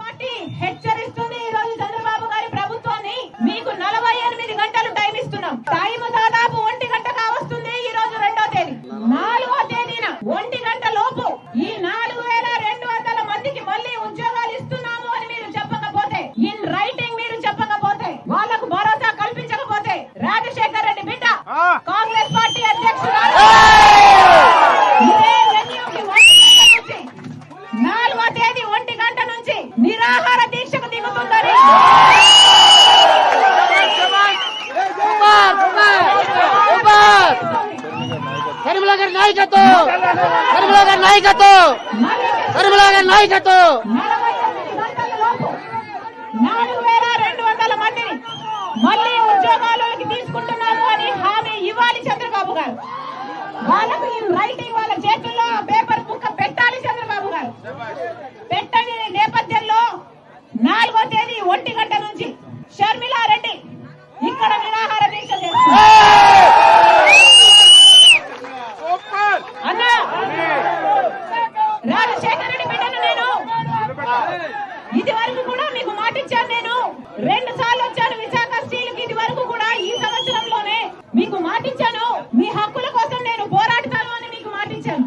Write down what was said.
Party హెచ్చరిస్తుంది ఈ రోజు చంద్రబాబు గారి ప్రభుత్వాన్ని. మీకు నలభై ఎనిమిది గంటలు టైం ఇస్తున్నాం. టైం దాదాపు ఒంటి గంట కావస్తుంది ఈ రోజు రెండో తేదీ. నాలుగో తేదీన ఒంటి గంట లోపు ఈ నాలుగు వేల రెండు వందల మందికి మళ్ళీ ఉద్యోగాలు ఇస్తున్నాము అని మీరు చెప్పకపోతే ఇన్ రైటింగ్ మీరు చెప్పకపోతే వాళ్ళకు భరోసా కల్పించకపోతే రాజశేఖర్ రెడ్డి బిడ్డ కాంగ్రెస్ పార్టీ అధ్యక్షురాలు ఇదే వెన్యూకి ఒంటి గంట నుంచి నాలుగో తేదీ ఒంటి గంట నుంచి నిరాహార దీక్షకు దిగుతుందని గారి నాయకత్వం! కరిమల గారి నాయకత్వం! మరి గారి నాయకత్వం! నాలుగు వేల రెండు వందల మందిని మళ్ళీ తీసుకుంటున్నాము అని హామీ ఇవ్వాలి చంద్రబాబు గారు. వాళ్ళకు ఈ రైటింగ్ వాళ్ళ చేతుల్లో పేపర్ బుక్క పెట్టాలి చంద్రబాబు గారు. పెట్టని నేపథ్యంలో నాలుగో తేదీ ఒంటి గంట నుంచి షర్మిలారెడ్డి ఇక్కడ నిరాహార దీక్ష అన్నా! రాజశేఖర రెడ్డి బిడ్డను నేను ఇది వరకు కూడా మీకు మాటిచ్చాను నేను. రెండు సార్లు వచ్చాను విశాఖ స్టీల్కి ఇది వరకు కూడా ఈ సంవత్సరంలోనే మీకు మాటిచ్చాను. మీ హక్కుల కోసం నేను పోరాడతాను అని మీకు మాటిచ్చాను.